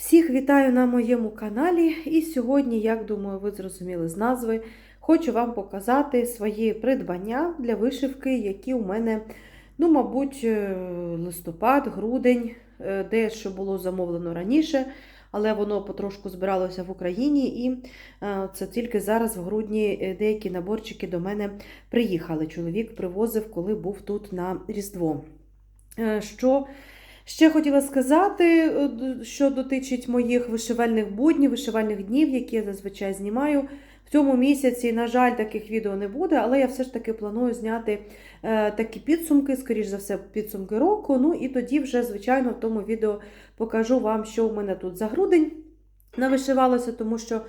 Всіх вітаю на моєму каналі. І сьогодні, як думаю, ви зрозуміли з назви, хочу вам показати свої придбання для вишивки, які у мене, ну, мабуть, е, листопад, грудень, е, дещо було замовлено раніше, але воно потрошку збиралося в Україні, і е, це тільки зараз, в грудні, деякі наборчики до мене приїхали. Чоловік привозив, коли був тут на Різдво. Що Ще хотіла сказати, е, що дотичить моїх вишивальних буднів, вишивальних днів, які я зазвичай знімаю. В цьому місяці, на жаль, таких відео не буде, але я все ж таки планую зняти е, такі підсумки, скоріш за все, підсумки року. Ну і тоді вже, звичайно, в тому відео покажу вам, що у мене тут за грудень навишивалося, тому що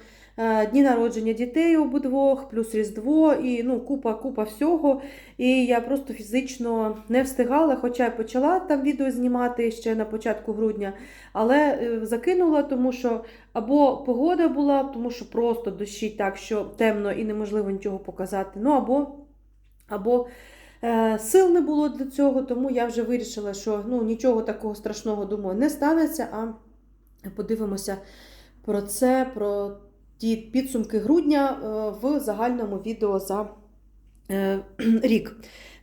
дні народження дітей обидвох, плюс Різдво, і ну, купа, купа всього. І я просто фізично не встигала, хоча я почала там відео знімати ще на початку грудня, але е, закинула, тому що або погода була, тому що просто дощить так, що темно і неможливо нічого показати. Ну або, або е, сил не було для цього, тому я вже вирішила, що ну, нічого такого страшного, думаю, не станеться. А подивимося про це, про ті підсумки грудня е, в загальному відео за е, рік.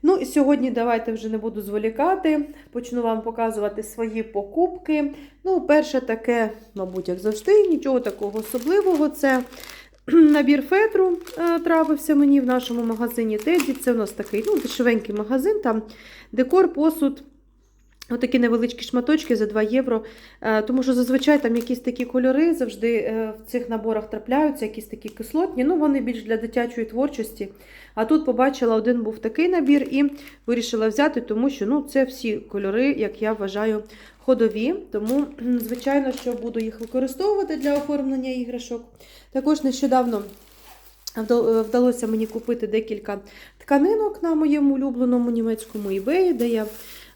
Ну і сьогодні давайте вже не буду зволікати. Почну вам показувати свої покупки. Ну, перше таке, мабуть, як завжди, нічого такого особливого. Це набір фетру е, трапився мені в нашому магазині Теді. Це у нас такий ну, дешевенький магазин, там декор, посуд. Отакі невеличкі шматочки за 2 євро. Е, Тому що зазвичай там якісь такі кольори завжди е, в цих наборах трапляються, якісь такі кислотні. Ну, вони більш для дитячої творчості. А тут побачила, один був такий набір і вирішила взяти, тому що ну, це всі кольори, як я вважаю, ходові. Тому, звичайно, що буду їх використовувати для оформлення іграшок. Також нещодавно вдалося мені купити декілька тканинок на моєму улюбленому німецькому eBay, де я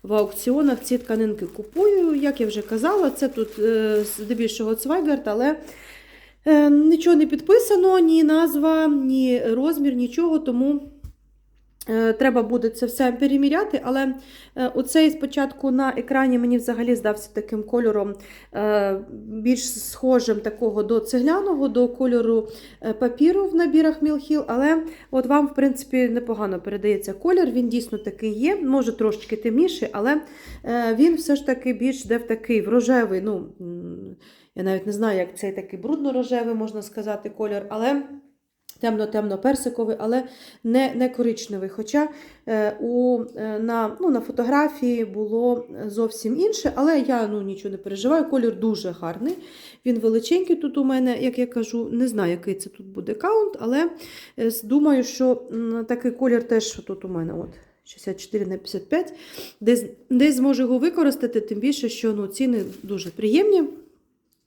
в аукціонах ці тканинки купую. Як я вже казала, це тут е, здебільшого Цвайгард, але е, нічого не підписано, ні назва, ні розмір, нічого, тому треба буде це все переміряти. Але е, оцей спочатку на екрані мені взагалі здався таким кольором е, більш схожим такого до цегляного, до кольору е, папіру в набірах Мілхіл, але от вам, в принципі, непогано передається колір. Він дійсно такий є, може трошечки темніший, але е, він все ж таки більш де в такий в рожевий. Ну, я навіть не знаю, як цей такий брудно-рожевий, можна сказати, колір, але темно-темно-персиковий, але не, не коричневий. Хоча е, у, е, на, ну, на фотографії було зовсім інше, але я ну, нічого не переживаю. Колір дуже гарний. Він величенький тут у мене, як я кажу, не знаю, який це тут буде каунт, але е, думаю, що такий колір теж тут у мене. от. 64 на 55, десь, десь зможу його використати, тим більше, що ну, ціни дуже приємні.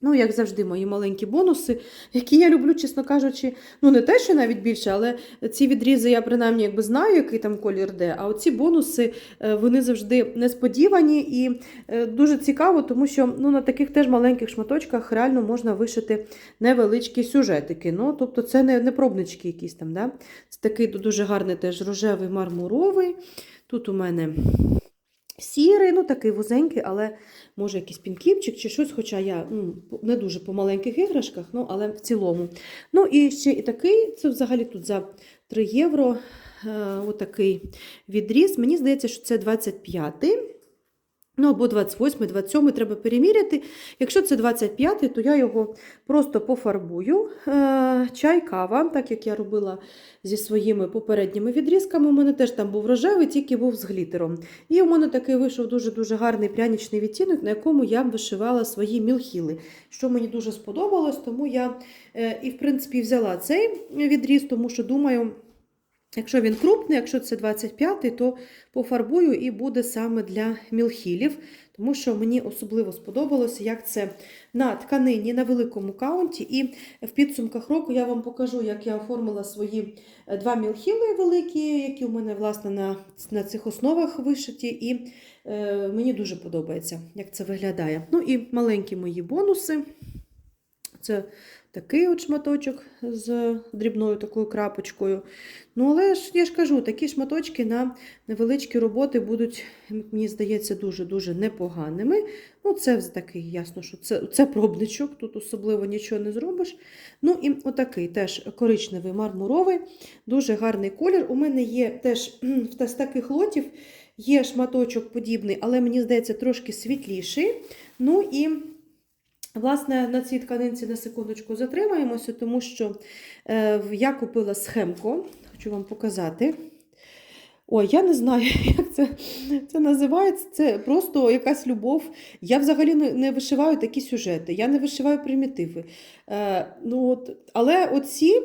Ну, як завжди, мої маленькі бонуси, які я люблю, чесно кажучи, ну не те, що навіть більше, але ці відрізи я принаймні якби знаю, який там колір де. А оці бонуси е, вони завжди несподівані і е, дуже цікаво, тому що ну, на таких теж маленьких шматочках реально можна вишити невеличкі сюжетики. Ну, тобто це не, не пробнички якісь там. Да? Це такий дуже гарний теж рожевий мармуровий. Тут у мене сірий, ну такий вузенький, але може якийсь пінківчик чи щось, хоча я ну, не дуже по маленьких іграшках, ну, але в цілому. Ну і ще і такий, це взагалі тут за 3 євро. Е, отакий відріз. Мені здається, що це 25-й. Ну, або 28, 27 треба переміряти. Якщо це 25, то я його просто пофарбую. Е, Чай, кава, так як я робила зі своїми попередніми відрізками. У мене теж там був рожевий, тільки був з глітером. І у мене такий вийшов дуже-дуже гарний прянічний відтінок, на якому я вишивала свої мілхіли, що мені дуже сподобалось, тому я е, і, в принципі, взяла цей відріз, тому що думаю. Якщо він крупний, якщо це 25-й, то пофарбую і буде саме для мілхілів, тому що мені особливо сподобалося, як це на тканині на великому каунті. І в підсумках року я вам покажу, як я оформила свої е, два мілхіли великі, які у мене власне на, на цих основах вишиті. І е, мені дуже подобається, як це виглядає. Ну і маленькі мої бонуси. Це такий от шматочок з дрібною такою крапочкою. Ну, але ж я ж кажу, такі шматочки на невеличкі роботи будуть, мені здається, дуже-дуже непоганими. Ну, це такий, ясно, що це, це пробничок, тут особливо нічого не зробиш. Ну і отакий теж коричневий мармуровий, дуже гарний колір. У мене є теж з таких лотів є шматочок подібний, але мені здається, трошки світліший. Ну і Власне, на цій тканинці на секундочку затримаємося, тому що е, я купила схемку, хочу вам показати. Ой, я не знаю, як це це називається. Це просто якась любов. Я взагалі не, не вишиваю такі сюжети, я не вишиваю примітиви. Е, ну, от, Але оці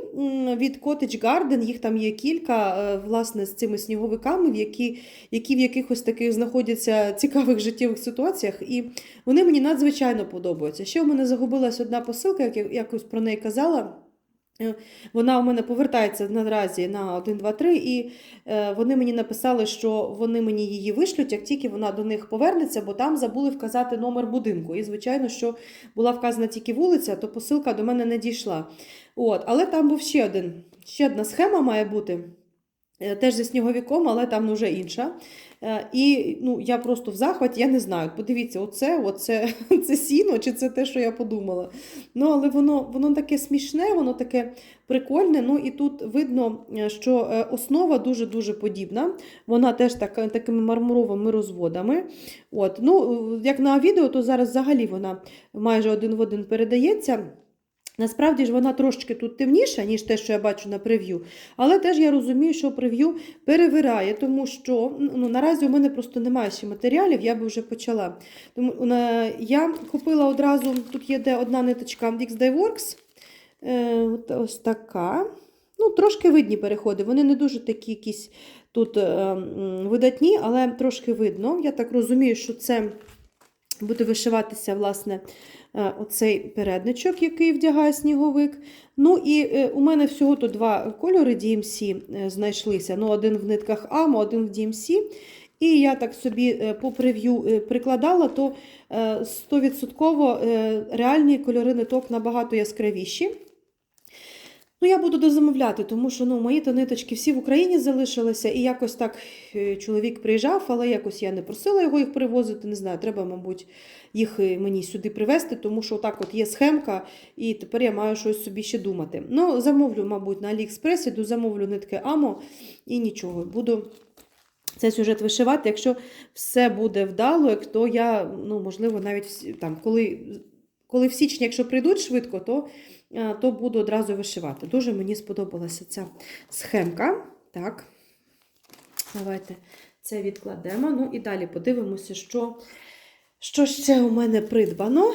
від Cottage Garden, їх там є кілька, е, власне, з цими сніговиками, які, які в якихось таких знаходяться цікавих життєвих ситуаціях, і вони мені надзвичайно подобаються. Ще в мене загубилась одна посилка, як я якось про неї казала. Е, Вона у мене повертається наразі на 1, 2, 3, і е, вони мені написали, що вони мені її вишлють, як тільки вона до них повернеться, бо там забули вказати номер будинку. І, звичайно, що була вказана тільки вулиця, то посилка до мене не дійшла. От, Але там був ще один, ще одна схема має бути. Е, Теж зі сніговиком, але там вже інша. Е, І ну, я просто в захваті, я не знаю. Подивіться, оце, оце це сіно, чи це те, що я подумала. Ну, але воно воно таке смішне, воно таке прикольне. Ну і тут видно, е, що основа дуже-дуже подібна. Вона теж так, такими мармуровими розводами. От, ну, Як на відео, то зараз взагалі вона майже один в один передається. Насправді ж вона трошки тут темніша, ніж те, що я бачу на прев'ю. Але теж я розумію, що прев'ю перевирає, тому що ну, наразі у мене просто немає ще матеріалів, я би вже почала. Тому е, Я купила одразу, тут є де одна ниточка X Dyeworks, е, ось така. Ну, Трошки видні переходи. Вони не дуже такі якісь тут е, видатні, але трошки видно. Я так розумію, що це буде вишиватися, власне, е, оцей передничок, який вдягає сніговик. Ну і е, у мене всього то два кольори DMC е, знайшлися. Ну, один в нитках АМО, один в DMC. І я так собі по прев'ю прикладала, то е, 100% е, реальні кольори ниток набагато яскравіші. Ну, я буду дозамовляти, тому що ну, мої то ниточки всі в Україні залишилися, і якось так е, чоловік приїжджав, але якось я не просила його їх привозити. Не знаю, треба, мабуть, їх е, мені сюди привезти, тому що так от є схемка, і тепер я маю щось собі ще думати. Ну, замовлю, мабуть, на Аліекспресі, дозамовлю нитки Амо і нічого. Буду цей сюжет вишивати. Якщо все буде вдало, то я, ну, можливо, навіть там, коли, коли в січні, якщо прийдуть швидко, то то буду одразу вишивати. Дуже мені сподобалася ця схемка. Так, давайте це відкладемо. Ну і далі подивимося, що, що ще у мене придбано.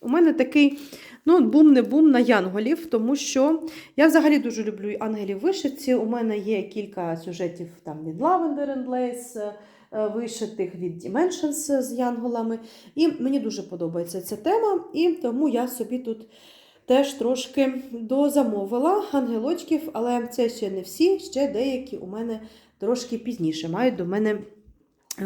У мене такий ну, бум не бум на янголів, тому що я взагалі дуже люблю ангелів вишивці. У мене є кілька сюжетів там від Lavender and Lace, е, вишитих від Dimensions з янголами. І мені дуже подобається ця тема, і тому я собі тут теж трошки дозамовила ангелочків, але це ще не всі, ще деякі у мене трошки пізніше мають до мене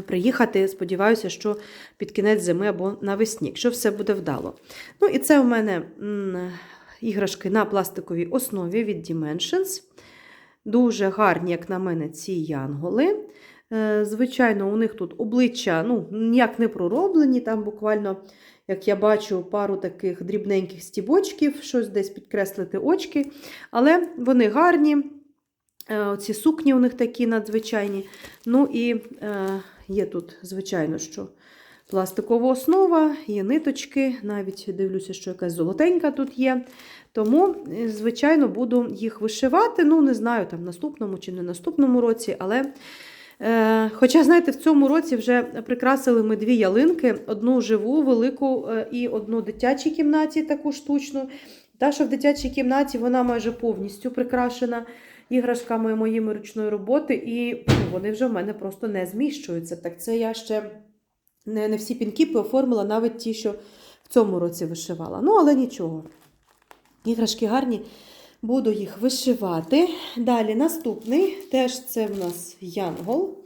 приїхати. Сподіваюся, що під кінець зими або навесні, якщо все буде вдало. Ну, і це у мене іграшки на пластиковій основі від Dimensions. Дуже гарні, як на мене, ці янголи. Е, Звичайно, у них тут обличчя ну, ніяк не пророблені, там буквально, як я бачу, пару таких дрібненьких стібочків, щось десь підкреслити очки. Але вони гарні. Е, Ці сукні у них такі надзвичайні. Ну і е, є тут, звичайно, що пластикова основа, є ниточки, навіть дивлюся, що якась золотенька тут є. Тому, е, звичайно, буду їх вишивати. Ну, не знаю, там наступному чи не наступному році, але. Е, Хоча, знаєте, в цьому році вже прикрасили ми дві ялинки: одну живу, велику е, і одну в дитячій кімнаті, таку штучну. Та, що в дитячій кімнаті вона майже повністю прикрашена іграшками моєї ручної роботи, і вони вже в мене просто не зміщуються. Так це я ще не, не всі пінкіпи оформила, навіть ті, що в цьому році вишивала. Ну, але нічого. Іграшки гарні. Буду їх вишивати. Далі наступний, теж це в нас янгол.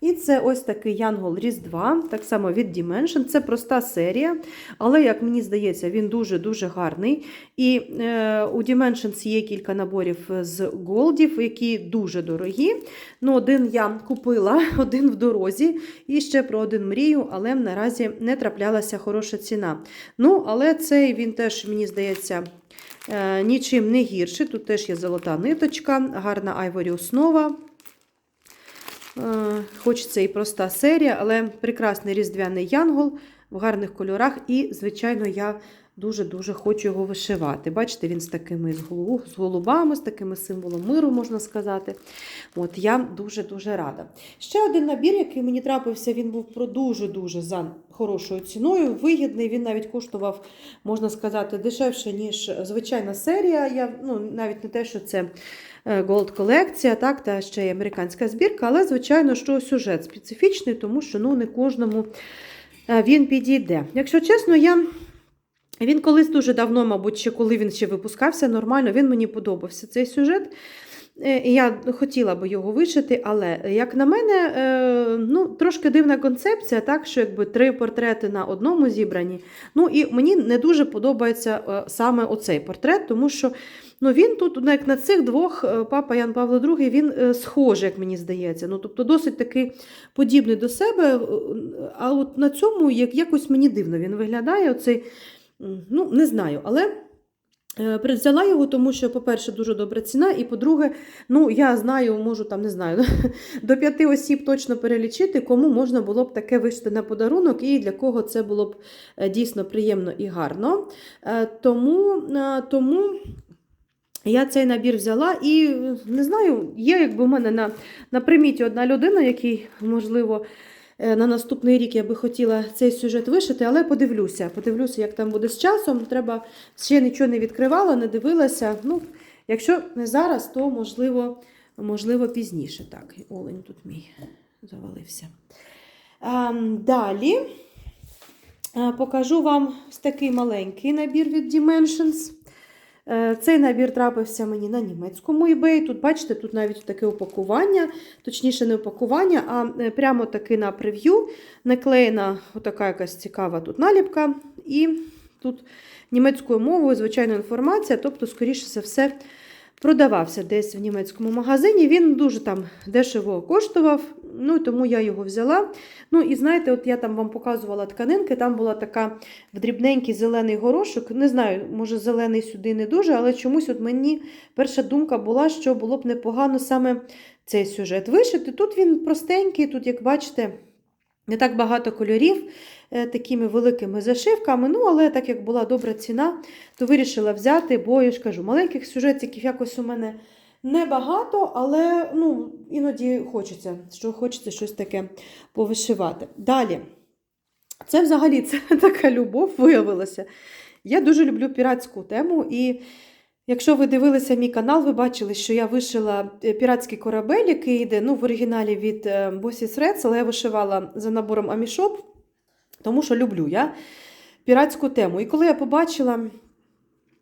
І це ось такий Янгол Різдва, так само від Dimension. Це проста серія, але, як мені здається, він дуже-дуже гарний. І е, у Dimensions є кілька наборів з голдів, які дуже дорогі. Ну, Один я купила, один в дорозі, і ще про один мрію, але наразі не траплялася хороша ціна. Ну, але цей він теж, мені здається, е, нічим не гірший. Тут теж є золота ниточка, гарна айворі основа. Е, Хоч це і проста серія, але прекрасний різдвяний янгол в гарних кольорах. І, звичайно, я дуже-дуже хочу його вишивати. Бачите, він з такими з голубами, з такими символом миру, можна сказати. От Я дуже-дуже рада. Ще один набір, який мені трапився, він був про дуже-дуже за хорошою ціною. Вигідний, він навіть коштував, можна сказати, дешевше, ніж звичайна серія. Я, ну, Навіть не те, що це Gold колекція, так, та ще й американська збірка, але, звичайно, що сюжет специфічний, тому що ну, не кожному е, він підійде. Якщо чесно, я. Він колись дуже давно, мабуть, ще коли він ще випускався, нормально, він мені подобався цей сюжет. Е, Я хотіла би його вишити, але, як на мене, е, ну, трошки дивна концепція, так, що якби три портрети на одному зібрані. Ну і мені не дуже подобається е, саме оцей портрет, тому що ну, він тут, ну, як на цих двох, е, папа Ян Павло II, він е, схожий, як мені здається. Ну, тобто досить такий подібний до себе. е, А от на цьому як, якось мені дивно він виглядає. Оцей, ну, не знаю, але. Взяла його, тому що, по-перше, дуже добра ціна, і по-друге, ну я знаю, можу там не знаю, до п'яти осіб точно перелічити, кому можна було б таке вишити на подарунок, і для кого це було б дійсно приємно і гарно. Тому, тому я цей набір взяла і не знаю, є якби в мене на, на приміті одна людина, який, можливо, е, на наступний рік я би хотіла цей сюжет вишити, але подивлюся. Подивлюся, як там буде з часом. Треба ще нічого не відкривала, не дивилася. Ну, якщо не зараз, то можливо, можливо пізніше. Так, олень тут мій завалився. Ем, далі е, покажу вам ось такий маленький набір від Dimensions. Е, Цей набір трапився мені на німецькому eBay. Тут, бачите, тут навіть таке упакування, точніше, не упакування, а е, прямо таки на прев'ю наклеєна отака якась цікава тут наліпка. І тут німецькою мовою, звичайно, інформація, тобто, скоріше за все, продавався десь в німецькому магазині. Він дуже там дешево коштував, ну тому я його взяла. Ну і знаєте, от я там вам показувала тканинки, там була така в дрібненький зелений горошок. Не знаю, може зелений сюди не дуже, але чомусь от мені перша думка була, що було б непогано саме цей сюжет вишити. Тут він простенький, тут, як бачите, не так багато кольорів, е, такими великими зашивками. Ну, але так як була добра ціна, то вирішила взяти, бо я ж кажу, маленьких сюжетиків якось у мене небагато, але ну, іноді хочеться, що хочеться щось таке повишивати. Далі. Це взагалі це така любов виявилася. Я дуже люблю піратську тему, і якщо ви дивилися мій канал, ви бачили, що я вишила е, піратський корабель, який йде ну, в оригіналі від е, Bossy Threads, але я вишивала за набором Амішоп, тому що люблю я піратську тему. І коли я побачила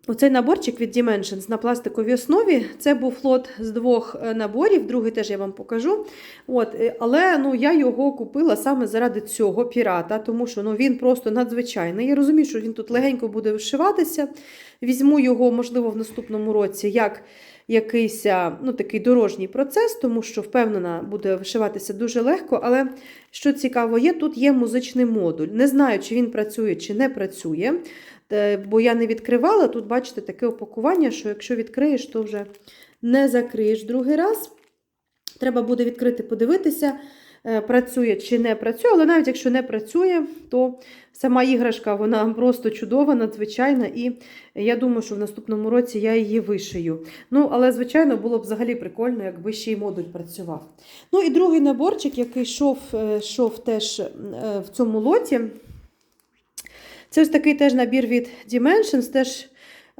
оцей наборчик від Dimensions на пластиковій основі, це був флот з двох е, наборів, другий теж я вам покажу. От, е, але ну, я його купила саме заради цього пірата, тому що ну, він просто надзвичайний. Я розумію, що він тут легенько буде вишиватися. Візьму його, можливо, в наступному році як якийсь ну, такий дорожній процес, тому що впевнена, буде вишиватися дуже легко. Але що цікаво є, тут є музичний модуль. Не знаю, чи він працює, чи не працює. Е, Бо я не відкривала. Тут, бачите, таке опакування, що якщо відкриєш, то вже не закриєш другий раз. Треба буде відкрити, подивитися, е, працює чи не працює. Але навіть якщо не працює, то сама іграшка вона просто чудова, надзвичайна. І я думаю, що в наступному році я її вишию. Ну, але, звичайно, було б взагалі прикольно, якби ще й модуль працював. Ну і другий наборчик, який йшов, е, теж в цьому лоті. Це ось такий теж набір від Dimensions, теж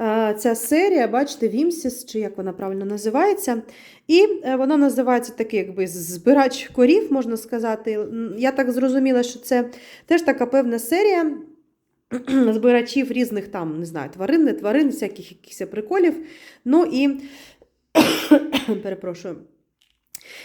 е, ця серія, бачите, Вімсіс, чи як вона правильно називається. І е, вона називається такий, якби збирач корів, можна сказати. Я так зрозуміла, що це теж така певна серія збирачів різних там, не знаю, тварин, не тварин, всяких якихось приколів. Ну і перепрошую.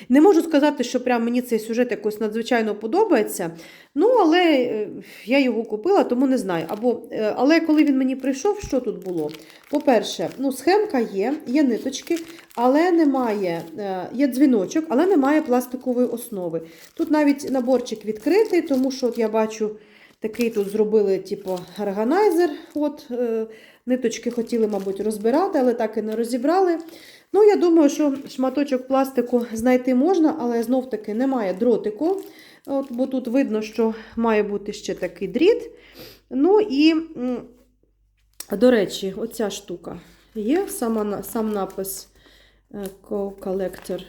Не можу сказати, що прям мені цей сюжет якось надзвичайно подобається. Ну, але е, я його купила, тому не знаю. Або, е, але коли він мені прийшов, що тут було? По-перше, ну, схемка є, є ниточки, але немає, е, є дзвіночок, але немає пластикової основи. Тут навіть наборчик відкритий, тому що от я бачу, такий тут зробили, типу, органайзер. От, ниточки хотіли, мабуть, розбирати, але так і не розібрали. Ну, я думаю, що шматочок пластику знайти можна, але знов-таки немає дротику. От, бо тут видно, що має бути ще такий дріт. Ну і, до речі, оця штука є, сама, сам напис е, Co-Collector.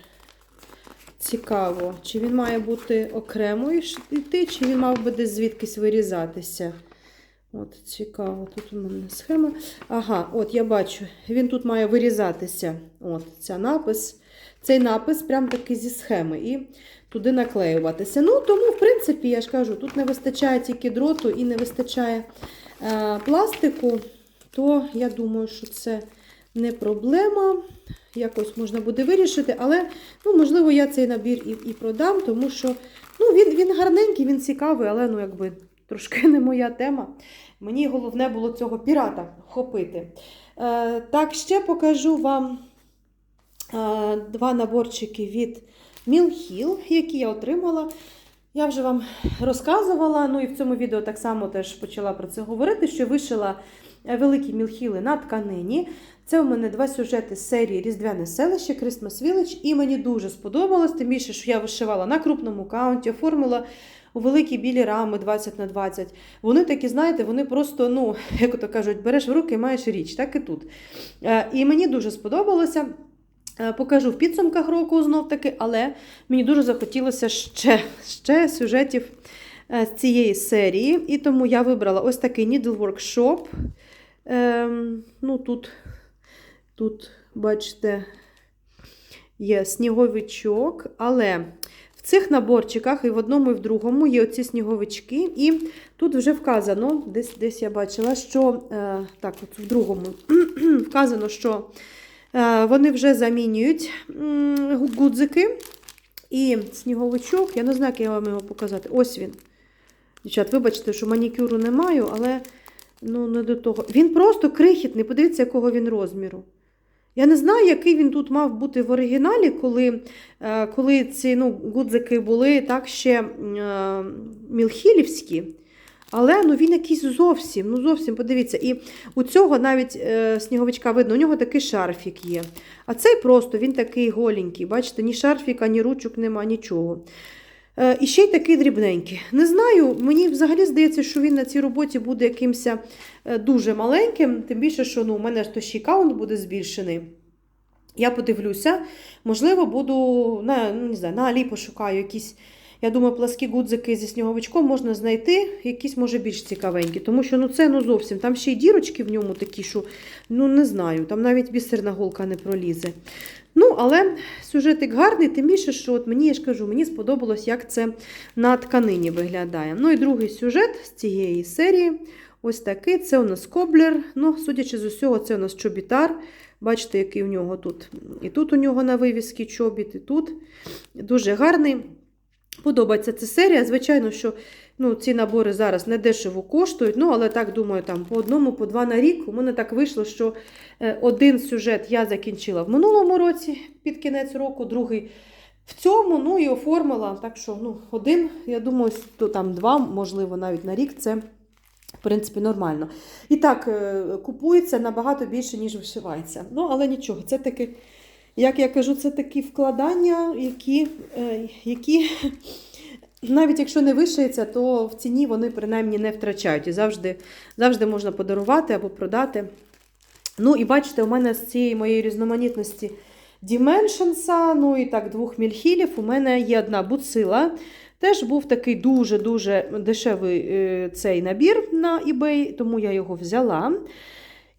Цікаво, чи він має бути окремо йти, чи він мав би десь звідкись вирізатися. От, цікаво, тут у мене схема. Ага, от я бачу, він тут має вирізатися. От, ця напис. Цей напис прям таки зі схеми. І туди наклеюватися. Ну, тому, в принципі, я ж кажу, тут не вистачає тільки дроту і не вистачає е, пластику, то я думаю, що це не проблема. Якось можна буде вирішити, але, ну, можливо, я цей набір і, і продам, тому що ну, він, він гарненький, він цікавий, але ну, якби трошки не моя тема. Мені головне було цього пірата вхопити. Е, так, ще покажу вам е, два наборчики від Мілхіл, які я отримала. Я вже вам розказувала, ну і в цьому відео так само теж почала про це говорити, що вишила е, великі мілхіли на тканині. Це у мене два сюжети з серії Різдвяне селище Christmas Village, і мені дуже сподобалось, тим більше, що я вишивала на крупному каунті, оформила у великі білі рами 20 на 20. Вони такі, знаєте, вони просто, ну, як то кажуть, береш в руки і маєш річ, так і тут. Е, І мені дуже сподобалося. Е, Покажу в підсумках року знов таки, але мені дуже захотілося ще, ще сюжетів е, з цієї серії. І тому я вибрала ось такий Needlework Shop. Ем, ну, тут, тут, бачите, є сніговичок, але в цих наборчиках і в одному, і в другому є оці сніговички. І тут вже вказано, десь десь я бачила, що е, так, от в другому вказано, що е, вони вже замінюють гудзики. І сніговичок, я не знаю, як я вам його показати. Ось він. Дівчат, вибачте, що манікюру не маю, але ну, не до того. Він просто крихітний, подивіться, якого він розміру. Я не знаю, який він тут мав бути в оригіналі, коли, е, коли ці ну, гудзики були так ще е, мілхілівські. Але ну, він якийсь зовсім, ну зовсім, подивіться. І у цього навіть е, сніговичка видно, у нього такий шарфік є. А цей просто він такий голенький. Бачите, ні шарфіка, ні ручок нема, нічого. Е, і ще й такий дрібненький. Не знаю, мені взагалі здається, що він на цій роботі буде якимось е, дуже маленьким, тим більше, що ну, у мене то ще каунт буде збільшений. Я подивлюся, можливо, буду на, ну, не знаю, на Алі пошукаю якісь. Я думаю, пласкі гудзики зі сніговичком можна знайти, якісь, може, більш цікавенькі. Тому що ну, це ну, зовсім. Там ще й дірочки в ньому такі, що ну не знаю, там навіть бісерна голка не пролізе. Ну, але сюжетик гарний, тим більше, що от мені я ж кажу, мені сподобалось, як це на тканині виглядає. Ну і другий сюжет з цієї серії. Ось такий. Це у нас коблер. Ну, судячи з усього, це у нас чобітар. Бачите, який у нього тут. І тут у нього на вивіски чобіт, і тут. Дуже гарний. Подобається ця серія. Звичайно, що ну, ці набори зараз не дешево коштують. Ну, але так думаю, там по одному, по два на рік. У мене так вийшло, що е, один сюжет я закінчила в минулому році під кінець року, другий в цьому, ну і оформила. Так що ну, один, я думаю, то там два, можливо, навіть на рік це. В принципі, нормально. І так, е, купується набагато більше, ніж вишивається. Ну, але нічого, це таки, як я кажу, це такі вкладання, які, е, які навіть якщо не вишиється, то в ціні вони принаймні не втрачають. І завжди, завжди можна подарувати або продати. Ну, і бачите, у мене з цієї моєї різноманітності Dimensions, ну і так, двох мільхілів, у мене є одна буцила. Теж був такий дуже-дуже дешевий е, цей набір на eBay, тому я його взяла.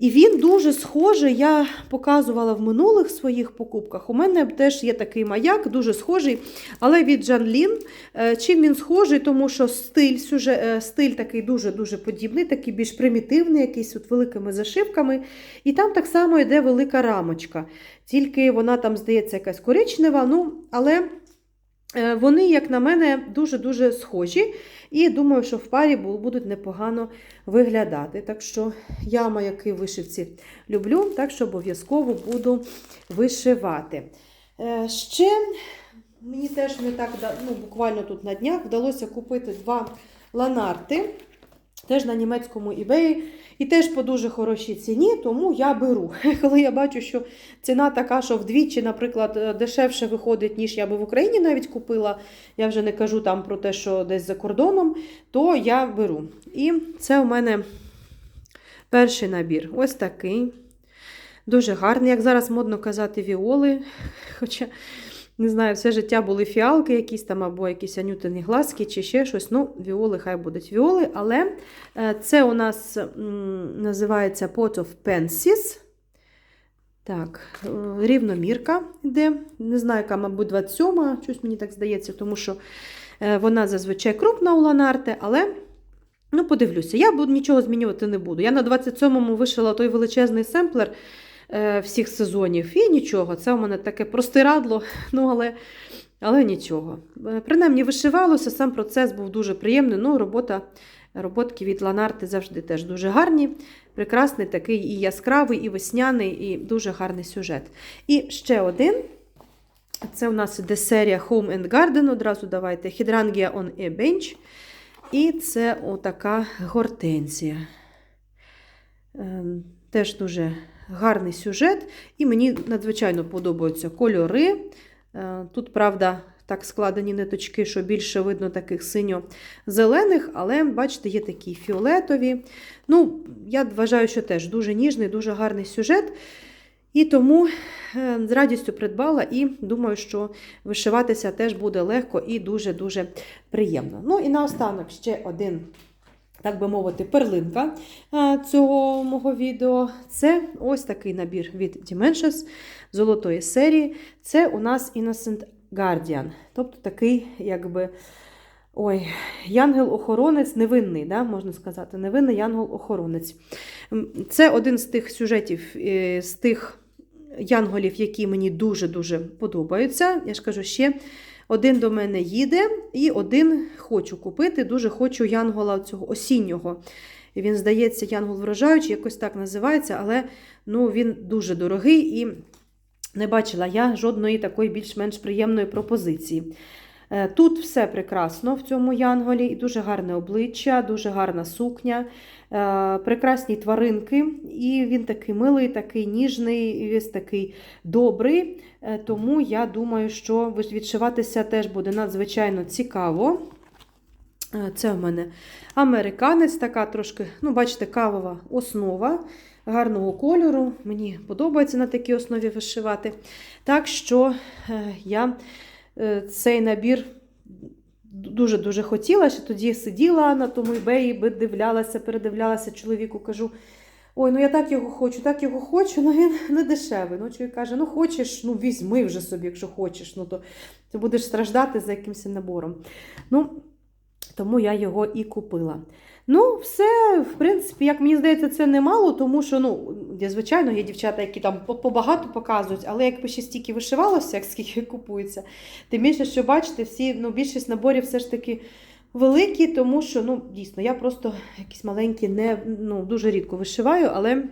І він дуже схожий, я показувала в минулих своїх покупках. У мене теж є такий маяк, дуже схожий, але від Жанлін. Е, Чим він схожий, тому що стиль, сюжет, е, стиль такий дуже-дуже подібний, такий більш примітивний, якийсь от великими зашивками. І там так само йде велика рамочка. Тільки вона там, здається, якась коричнева, ну, але вони, як на мене, дуже-дуже схожі. І думаю, що в парі будуть непогано виглядати. Так що я маяки вишивці люблю, так що обов'язково буду вишивати. Е, Ще мені теж не так ну, буквально тут на днях вдалося купити два ланарти. Теж на німецькому eBay. І теж по дуже хорошій ціні, тому я беру. Коли я бачу, що ціна така, що вдвічі, наприклад, е, дешевше виходить, ніж я би в Україні навіть купила, я вже не кажу там про те, що десь за кордоном, то я беру. І це у мене перший набір. Ось такий. Дуже гарний, як зараз модно казати, віоли. Хоча, не знаю, все життя були фіалки якісь там, або якісь анютині глазки, чи ще щось. Ну, віоли, хай будуть віоли. Але е, це у нас називається Pot of Pensies. Так, е, рівномірка йде. Не знаю, яка, мабуть, 27, щось мені так здається, тому що е, вона зазвичай крупна у Ланарте, але. Ну, подивлюся, я нічого змінювати не буду. Я на 27-му вишила той величезний семплер всіх сезонів, і нічого. Це у мене таке простирадло, ну але, але нічого. Е, Принаймні вишивалося, сам процес був дуже приємний. Ну, робота, роботки від Ланарти завжди теж дуже гарні. Прекрасний такий і яскравий, і весняний, і дуже гарний сюжет. І ще один. Це у нас іде серія Home and Garden. Одразу давайте Hydrangea on a Bench. І це отака гортензія. Ем, Теж дуже гарний сюжет. І мені надзвичайно подобаються кольори. Е, Тут, правда, так складені ниточки, що більше видно таких синьо-зелених, але, бачите, є такі фіолетові. Ну, я вважаю, що теж дуже ніжний, дуже гарний сюжет. І тому е, з радістю придбала і думаю, що вишиватися теж буде легко і дуже-дуже приємно. Ну і наостанок ще один, так би мовити, перлинка цього мого відео. Це ось такий набір від Dimensions золотої серії. Це у нас Innocent Guardian. Тобто такий, якби. Ой, янгел-охоронець невинний, да, можна сказати, невинний янгел-охоронець. Це один з тих сюжетів, е, з тих янголів, які мені дуже-дуже подобаються. Я ж кажу, ще один до мене їде, і один хочу купити. Дуже хочу янгола цього осіннього. Він, здається, янгол врожаючий, якось так називається, але ну, він дуже дорогий і не бачила я жодної такої більш-менш приємної пропозиції. Е, Тут все прекрасно в цьому янголі, і дуже гарне обличчя, дуже гарна сукня, е, прекрасні тваринки. І він такий милий, такий ніжний, весь такий добрий. Е, Тому я думаю, що відшиватися теж буде надзвичайно цікаво. Це в мене американець, така трошки, ну, бачите, кавова основа гарного кольору. Мені подобається на такій основі вишивати. Так що я цей набір дуже-дуже хотіла, що тоді сиділа на тому ібеї, дивлялася, передивлялася чоловіку, кажу. Ой, ну я так його хочу, так його хочу, ну він не дешевий. Ну, чоловік каже, ну хочеш, ну візьми вже собі, якщо хочеш, ну то ти будеш страждати за якимось набором. Ну, тому я його і купила. Ну, все, в принципі, як мені здається, це немало, тому що, ну, звичайно, є дівчата, які там побагато показують, але якби ще стільки вишивалося, як скільки купується, тим більше, що бачите, всі, ну, більшість наборів все ж таки великі, тому що, ну, дійсно, я просто якісь маленькі не, ну, дуже рідко вишиваю, але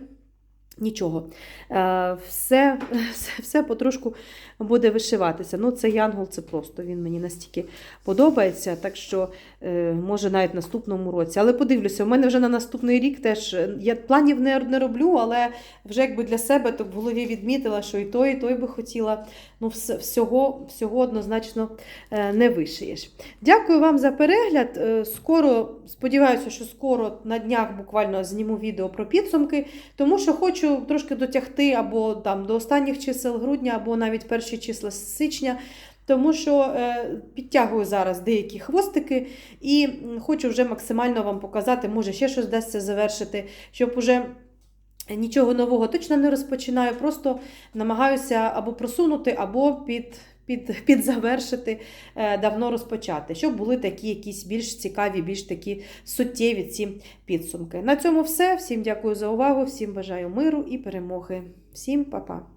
нічого. Е, все, все, все потрошку буде вишиватися. Ну, це янгол, це просто він мені настільки подобається, так що е, може навіть в наступному році. Але подивлюся, у мене вже на наступний рік теж е, я планів не, не роблю, але вже якби для себе так в голові відмітила, що і той, і той би хотіла. Ну, всього, всього однозначно е, не вишиєш. Дякую вам за перегляд. Скоро, сподіваюся, що скоро на днях буквально зніму відео про підсумки, тому що хочу трошки дотягти або там до останніх чисел грудня, або навіть перші числа січня. Тому що е, підтягую зараз деякі хвостики і хочу вже максимально вам показати, може ще щось вдасться завершити, щоб уже Нічого нового точно не розпочинаю, просто намагаюся або просунути, або під, під, підзавершити е, давно розпочати, щоб були такі якісь більш цікаві, більш такі суттєві ці підсумки. На цьому все. Всім дякую за увагу, всім бажаю миру і перемоги. Всім па-па!